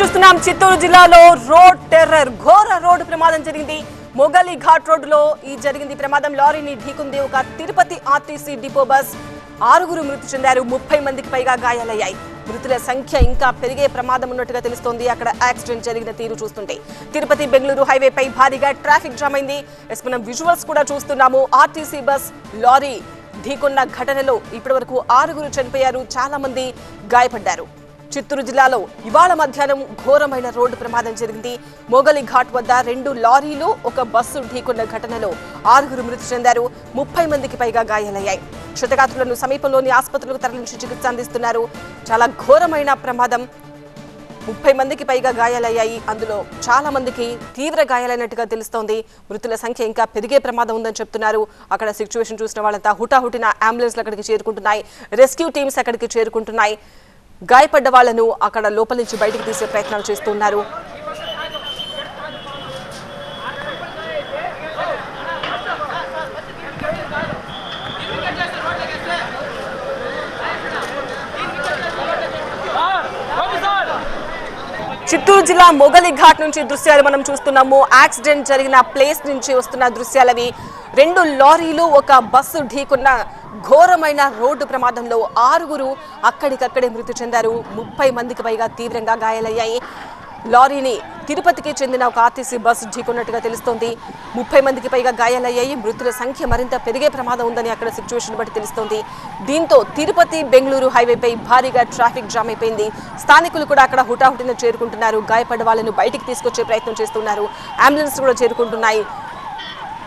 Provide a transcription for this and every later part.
చూస్తున్నాం. చిత్తూరు జిల్లాలో road terror ఘోర రోడ్డు ప్రమాదం జరిగింది. మొగలి ఘాట్ రోడ్డులో ఈ జరిగింది ప్రమాదం. లారీని ఢీకుంది ఒక తిరుపతి ఆర్టీసీ డిపో బస్. ఆరుగురు మృతి చెందారు. ముప్పై మందికి పైగా గాయాలయ్యాయి. మృతుల సంఖ్య ఇంకా పెరిగే ప్రమాదం ఉన్నట్టుగా తెలుస్తోంది. అక్కడ యాక్సిడెంట్ జరిగిన తీరు చూస్తుంటే తిరుపతి బెంగళూరు హైవేపై భారీగా ట్రాఫిక్ జామ్ అయింది. ఎస్ మనం విజువల్స్ కూడా చూస్తున్నాము. ఆర్టీసీ బస్ లారీ ఢీకొన్న ఘటనలో ఇప్పటివరకు ఆరుగురు చనిపోయారు. చాలా మంది గాయపడ్డారు. చిత్తూరు జిల్లాలో ఇవాళ మధ్యాహ్నం ఘోరమైన రోడ్డు ప్రమాదం జరిగింది. మోగలి ఘాట్ వద్ద రెండు లారీలు ఒక బస్సు ఢీకొన్న ఘటనలో ఆరుగురు మృతి చెందారు. ముప్పై మందికి పైగా గాయాలయ్యాయి. క్షతగాత్రులను సమీపంలోని ఆసుపత్రులకు తరలించి చికిత్స అందిస్తున్నారు. చాలా ఘోరమైన ప్రమాదం. ముప్పై మందికి పైగా గాయాలయ్యాయి. అందులో చాలా మందికి తీవ్ర గాయాలైనట్టుగా తెలుస్తోంది. మృతుల సంఖ్య ఇంకా పెరిగే ప్రమాదం ఉందని చెప్తున్నారు. అక్కడ సిచ్యువేషన్ చూసిన వాళ్ళంతా హుటాహుటిన అంబులెన్స్లు అక్కడికి చేరుకుంటున్నాయి. రెస్క్యూ టీమ్స్ అక్కడికి చేరుకుంటున్నాయి. గాయపడ్డ వాళ్ళను అక్కడ లోపల నుంచి బయటికి తీసే ప్రయత్నాలు చేస్తున్నారు. చిత్తూరు జిల్లా మొగలి ఘాట్ నుంచి దృశ్యాలు మనం చూస్తున్నాము. యాక్సిడెంట్ జరిగిన ప్లేస్ నుంచి వస్తున్న దృశ్యాలవి. రెండు లారీలు ఒక బస్సు ఢీకున్న ఘోరమైన రోడ్డు ప్రమాదంలో ఆరుగురు అక్కడికక్కడే మృతి చెందారు. ముప్పై మందికి పైగా తీవ్రంగా గాయాలయ్యాయి. లారీని తిరుపతికి చెందిన ఒక ఆర్టీసీ బస్సు ఢీకొన్నట్టుగా తెలుస్తోంది. ముప్పై మందికి పైగా గాయాలయ్యాయి. మృతుల సంఖ్య మరింత పెరిగే ప్రమాదం ఉందని అక్కడ సిచ్యువేషన్ బట్టి తెలుస్తోంది. దీంతో తిరుపతి బెంగళూరు హైవేపై భారీగా ట్రాఫిక్ జామ్ అయిపోయింది. స్థానికులు కూడా అక్కడ హుటాహుటిన చేరుకుంటున్నారు. గాయపడ్డ వాళ్ళను బయటికి తీసుకొచ్చే ప్రయత్నం చేస్తున్నారు. అంబులెన్స్ కూడా చేరుకుంటున్నాయి.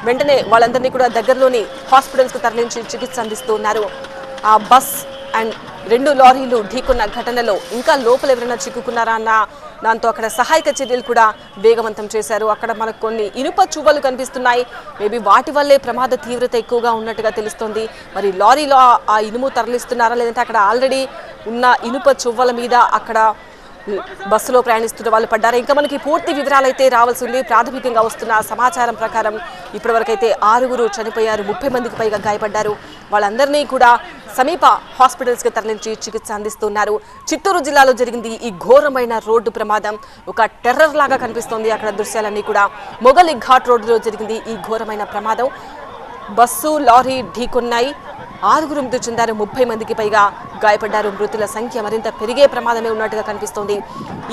వెంటనే వాళ్ళందరినీ కూడా దగ్గరలోని హాస్పిటల్స్కు తరలించి చికిత్స అందిస్తున్నారు. ఆ బస్ అండ్ రెండు లారీలు ఢీకొన్న ఘటనలో ఇంకా లోపల ఎవరైనా చిక్కుకున్నారా అన్న దాంతో అక్కడ సహాయక చర్యలు కూడా వేగవంతం చేశారు. అక్కడ మనకు కొన్ని ఇనుప చువ్వలు కనిపిస్తున్నాయి. మేబీ వాటి వల్లే ప్రమాద తీవ్రత ఎక్కువగా ఉన్నట్టుగా తెలుస్తోంది. మరి లారీలో ఆ- ఆ ఇనుము తరలిస్తున్నారా? లేదంటే అక్కడ ఆల్రెడీ ఉన్న ఇనుప చువ్వల మీద అక్కడ బస్సులో ప్రయాణిస్తున్న వాళ్ళు పడ్డారు. ఇంకా మనకి పూర్తి వివరాలు అయితే రావాల్సి ఉంది. ప్రాథమికంగా వస్తున్న సమాచారం ప్రకారం ఇప్పటివరకైతే ఆరుగురు చనిపోయారు. ముప్పై మందికి పైగా గాయపడ్డారు. వాళ్ళందరినీ కూడా సమీప హాస్పిటల్స్కి తరలించి చికిత్స అందిస్తున్నారు. చిత్తూరు జిల్లాలో జరిగింది ఈ ఘోరమైన రోడ్డు ప్రమాదం. ఒక టెర్రర్ లాగా కనిపిస్తోంది. అక్కడ దృశ్యాలన్నీ కూడా మొగలి ఘాట్ రోడ్డులో జరిగింది ఈ ఘోరమైన ప్రమాదం. బస్సు లారీ ఢీకొన్నాయి. ఆరుగురు మృతి చెందారు ముప్పై మందికి పైగా గాయపడ్డారు. మృతుల సంఖ్య మరింత పెరిగే ప్రమాదమే ఉన్నట్టుగా కనిపిస్తోంది.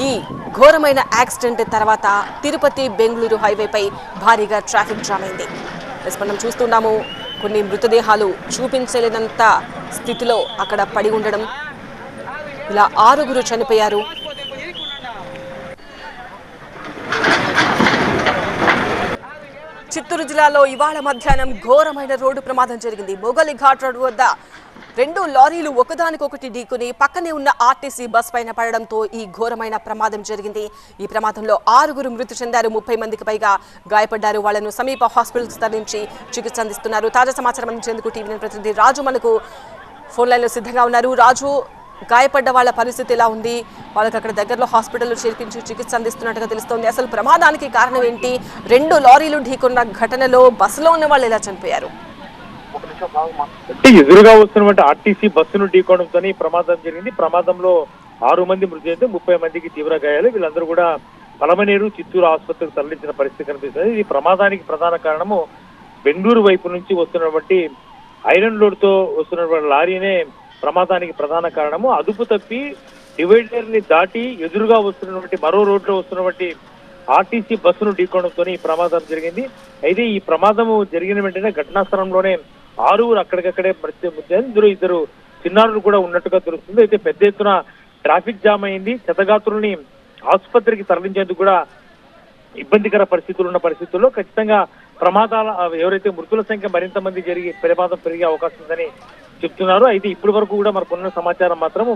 ఈ ఘోరమైన యాక్సిడెంట్ తర్వాత తిరుపతి బెంగళూరు హైవేపై భారీగా ట్రాఫిక్ జామ్ అయింది. మనం చూస్తున్నాము కొన్ని మృతదేహాలు చూపించలేనంత స్థితిలో అక్కడ పడి ఉండడం. ఇలా ఆరుగురు చనిపోయారు. చిత్తూరు జిల్లాలో ఇవాళ మధ్యాహ్నం ఘోరమైన రోడ్డు ప్రమాదం జరిగింది. మొగలి ఘాట్ రోడ్డు వద్ద రెండు లారీలు ఒకదానికొకటి ఢీకొని పక్కనే ఉన్న ఆర్టీసీ బస్ పైన పడడంతో ఈ ఘోరమైన ప్రమాదం జరిగింది. ఈ ప్రమాదంలో ఆరుగురు మృతి చెందారు ముప్పై మందికి పైగా గాయపడ్డారు. వాళ్ళను సమీప హాస్పిటల్స్ తరలించి చికిత్స అందిస్తున్నారు. తాజా సమాచారం అందించేందుకు టీవీ ప్రతినిధి రాజు మనకు ఫోన్ లైన్లో సిద్ధంగా ఉన్నారు. రాజు గాయపడ్డ వాళ్ళ పరిస్థితి ఎలా ఉంది? వాళ్ళకి అక్కడ దగ్గరలో హాస్పిటల్లో చేర్పించి చికిత్స అందిస్తున్నట్టుగా తెలుస్తోంది. అసలు ప్రమాదానికి కారణం ఏంటి? రెండు లారీలు ఢీకొన్న ఘటనలో బస్సులో ఉన్న వాళ్ళు ఎలా చనిపోయారు? అంటే ఎదురుగా వస్తున్నటువంటి ఆర్టీసీ బస్సును ఢీకోవడంతో ఈ ప్రమాదం జరిగింది. ప్రమాదంలో ఆరు మంది మృతి చెందితే ముప్పై మందికి తీవ్ర గాయాలు. వీళ్ళందరూ కూడా పలమనేరు చిత్తూరు ఆసుపత్రికి తరలించిన పరిస్థితి కనిపిస్తుంది. ఈ ప్రమాదానికి ప్రధాన కారణము. బెంగళూరు వైపు నుంచి వస్తున్నటువంటి ఐరన్ లోడ్తో వస్తున్నటువంటి లారీనే ప్రమాదానికి ప్రధాన కారణము. అదుపు తప్పి డివైడర్ని దాటి ఎదురుగా వస్తున్నటువంటి మరో రోడ్లో వస్తున్నటువంటి ఆర్టీసీ బస్సును ఢీకోవడంతో ఈ ప్రమాదం జరిగింది. అయితే ఈ ప్రమాదము జరిగిన వెంటనే ఘటనా స్థలంలోనే ఆరుగురు అక్కడికక్కడే మృతి చెందారు ఇందులో ఇద్దరు చిన్నారులు కూడా ఉన్నట్టుగా తెలుస్తుంది. అయితే పెద్ద ఎత్తున ట్రాఫిక్ జామ్ అయింది. క్షతగాత్రుల్ని ఆసుపత్రికి తరలించేందుకు కూడా ఇబ్బందికర పరిస్థితులు ఉన్న పరిస్థితుల్లో ఖచ్చితంగా ప్రమాదాల ఎవరైతే మృతుల సంఖ్య మరింత మంది జరిగి ప్రమాదం పెరిగే అవకాశం ఉందని చెప్తున్నారు. అయితే ఇప్పటి వరకు కూడా మనకున్న సమాచారం మాత్రం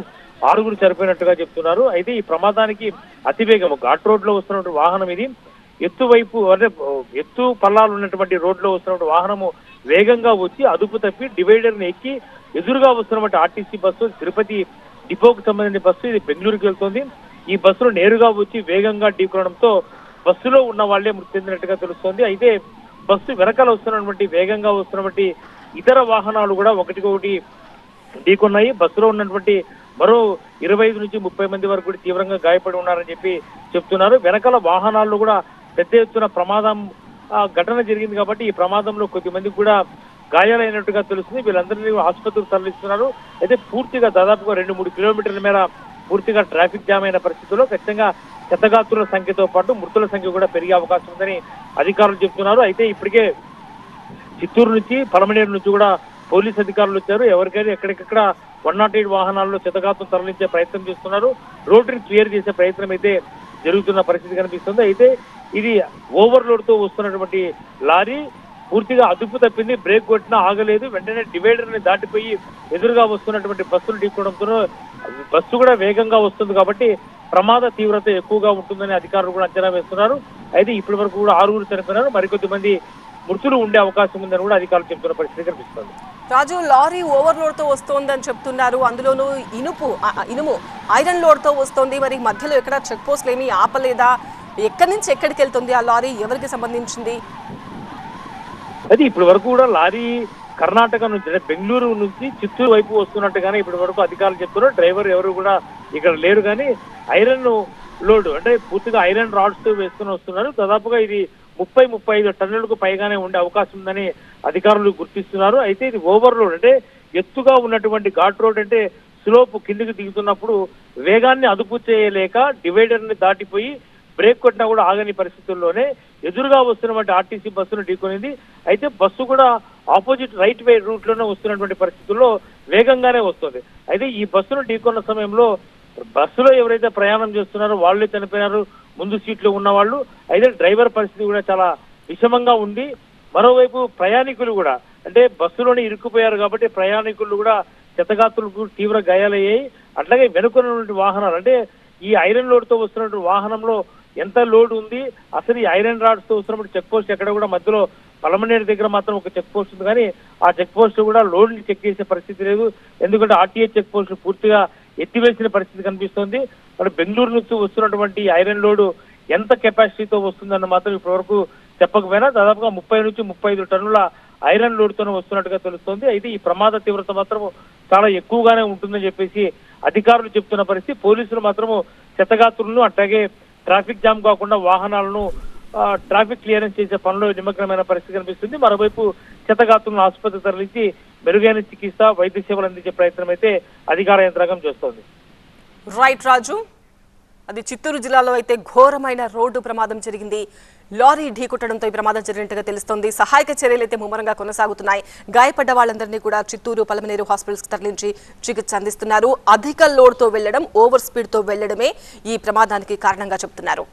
ఆరుగురు చనిపోయినట్టుగా చెప్తున్నారు. అయితే ఈ ప్రమాదానికి అతివేగం ఘాట్ రోడ్లో వస్తున్నటువంటి వాహనం ఇది. ఎత్తు వైపు అంటే ఎత్తు పల్లాలు ఉన్నటువంటి రోడ్లో వస్తున్నటువంటి వాహనము వేగంగా వచ్చి అదుపు తప్పి డివైడర్ని ఎక్కి ఎదురుగా వస్తున్నటువంటి ఆర్టీసీ బస్సు తిరుపతి డిపోకు సంబంధించిన బస్సు ఇది బెంగళూరుకి వెళ్తుంది. ఈ బస్సులో నేరుగా వచ్చి వేగంగా ఢీకొనడంతో బస్సులో ఉన్న వాళ్ళే మృతి చెందినట్టుగా తెలుస్తోంది. అయితే బస్సు వెనకాల వస్తున్నటువంటి వేగంగా వస్తున్నటువంటి ఇతర వాహనాలు కూడా ఒకటికొకటి ఢీకొన్నాయి. బస్సులో ఉన్నటువంటి మరో ఇరవై ఐదు నుంచి ముప్పై మంది వరకు కూడా తీవ్రంగా గాయపడి ఉన్నారని చెప్పి చెప్తున్నారు. వెనకాల వాహనాల్లో కూడా పెద్ద ఎత్తున ప్రమాదం ఘటన జరిగింది కాబట్టి ఈ ప్రమాదంలో కొద్ది మందికి కూడా గాయాలైనట్టుగా తెలుస్తుంది. వీళ్ళందరినీ ఆసుపత్రికి తరలిస్తున్నారు. అయితే పూర్తిగా దాదాపుగా రెండు మూడు కిలోమీటర్ల మేర పూర్తిగా ట్రాఫిక్ జామ్ అయిన పరిస్థితుల్లో ఖచ్చితంగా క్షతగాత్రుల సంఖ్యతో పాటు మృతుల సంఖ్య కూడా పెరిగే అవకాశం ఉందని అధికారులు చెప్తున్నారు. అయితే ఇప్పటికే చిత్తూరు నుంచి పలమనేరు నుంచి కూడా పోలీస్ అధికారులు వచ్చారు. ఎవరికైనా ఎక్కడికక్కడ వన్ నాట్ ఎయిట్ వాహనాల్లో చితగాతం తరలించే ప్రయత్నం చేస్తున్నారు. రోడ్డుని క్లియర్ చేసే ప్రయత్నం అయితే జరుగుతున్న పరిస్థితి కనిపిస్తుంది. అయితే ఇది ఓవర్లోడ్తో వస్తున్నటువంటి లారీ. పూర్తిగా అదుపు తప్పింది. బ్రేక్ కొట్టినా ఆగలేదు. వెంటనే డివైడర్ని దాటిపోయి ఎదురుగా వస్తున్నటువంటి బస్సులు ఢీకోవడంతో బస్సు కూడా వేగంగా వస్తుంది కాబట్టి ప్రమాద తీవ్రత ఎక్కువగా ఉంటుందని అధికారులు కూడా అంచనా వేస్తున్నారు. అయితే ఇప్పటి వరకు కూడా ఆరుగురు చనిపోయినారు. మరికొద్ది మంది మృతులు ఉండే అవకాశం ఉందని కూడా అధికారులు చెప్తున్న పరిస్థితి కనిపిస్తుంది. రాజు లారీ ఓవర్లోడ్తో వస్తోందని చెప్తున్నారు అందులోనూ ఇనుపు ఇనుము ఐరన్ లోడ్తో వస్తోంది. మరి మధ్యలో ఎక్కడ చెక్ పోస్ట్లు ఏమీ ఆపలేదా? ఎక్కడి నుంచి ఎక్కడికి వెళ్తుంది ఆ లారీ? ఎవరికి సంబంధించింది? అది ఇప్పటి వరకు కూడా లారీ కర్ణాటక నుంచి అంటే బెంగళూరు నుంచి చిత్తూరు వైపు వస్తున్నట్టుగానే ఇప్పటి వరకు అధికారులు చెప్తున్నారు. డ్రైవర్ ఎవరు కూడా ఇక్కడ లేరు. కానీ ఐరన్ లోడ్ అంటే పూర్తిగా ఐరన్ రాడ్స్ వేసుకుని వస్తున్నారు. దాదాపుగా ఇది ముప్పై ముప్పై ఐదు టన్నులకు పైగానే ఉండే అవకాశం ఉందని అధికారులు గుర్తిస్తున్నారు. అయితే ఇది ఓవర్లోడ్ అంటే ఎత్తుగా ఉన్నటువంటి ఘాట్ రోడ్ అంటే స్లోప్ కిందికి దిగుతున్నప్పుడు వేగాన్ని అదుపు చేయలేక డివైడర్ని దాటిపోయి బ్రేక్ కొట్టినా కూడా ఆగని పరిస్థితుల్లోనే ఎదురుగా వస్తున్నటువంటి ఆర్టీసీ బస్సును ఢీకొనింది. అయితే బస్సు కూడా ఆపోజిట్ రైట్ వే రూట్లోనే వస్తున్నటువంటి పరిస్థితుల్లో వేగంగానే వస్తుంది. అయితే ఈ బస్సును ఢీకొన్న సమయంలో బస్సులో ఎవరైతే ప్రయాణం చేస్తున్నారో వాళ్ళే చనిపోయినారు ముందు సీట్లో ఉన్న వాళ్ళు అయితే డ్రైవర్ పరిస్థితి కూడా చాలా విషమంగా ఉంది. మరోవైపు ప్రయాణికులు కూడా అంటే బస్సులోనే ఇరుక్కుపోయారు కాబట్టి ప్రయాణికులు కూడా చెత్తగాతులకు తీవ్ర గాయాలయ్యాయి. అట్లాగే వెనుకున్నటువంటి వాహనాలు అంటే ఈ ఐరన్ లోడ్తో వస్తున్నటువంటి వాహనంలో ఎంత లోడ్ ఉంది? అసలు ఈ ఐరన్ రాడ్స్తో వస్తున్నప్పుడు చెక్ పోస్ట్ ఎక్కడ కూడా మధ్యలో పలమనేరు దగ్గర మాత్రం ఒక చెక్ పోస్ట్ ఉంది. కానీ ఆ చెక్ పోస్ట్ కూడా లోడ్ని చెక్ చేసే పరిస్థితి లేదు. ఎందుకంటే ఆర్టీఏ చెక్ పోస్ట్ పూర్తిగా ఎత్తివేసిన పరిస్థితి కనిపిస్తోంది. మరి బెంగళూరు నుంచి వస్తున్నటువంటి ఐరన్ లోడ్ ఎంత కెపాసిటీతో వస్తుందన్న మాత్రం ఇప్పటివరకు చెప్పకపోయినా దాదాపుగా ముప్పై నుంచి ముప్పై ఐదు టన్నుల ఐరన్ లోడ్తో వస్తున్నట్టుగా తెలుస్తోంది. అయితే ఈ ప్రమాద తీవ్రత మాత్రం చాలా ఎక్కువగానే ఉంటుందని చెప్పేసి అధికారులు చెప్తున్న పరిస్థితి. పోలీసులు మాత్రము శతగాత్రులను అట్లాగే ట్రాఫిక్ జామ్ కాకుండా వాహనాలను ట్రాఫిక్ క్లియరెన్స్ చేసే పనిలో నిమగ్నమైన పరిస్థితి కనిపిస్తుంది. మరోవైపు చెత్తగాత్రులను ఆసుపత్రి తరలించి మెరుగైన చికిత్స వైద్య సేవలు అందించే ప్రయత్నం అయితే అధికార యంత్రాంగం చేస్తోంది. రైట్ రాజు అది చిత్తూరు జిల్లాలో అయితే ఘోరమైన రోడ్డు ప్రమాదం జరిగింది. లారీ ఢీకొట్టడంతో ఈ ప్రమాదం జరిగినట్టుగా తెలుస్తోంది. సహాయక చర్యలు అయితే ముమ్మరంగా కొనసాగుతున్నాయి. గాయపడ్డ వాళ్ళందరినీ కూడా చిత్తూరు పలమనేరు హాస్పిటల్స్కి తరలించి చికిత్స అందిస్తున్నారు. అధిక లోడ్తో వెళ్ళడం ఓవర్ స్పీడ్తో వెళ్ళడమే ఈ ప్రమాదానికి కారణంగా చెబుతున్నారు.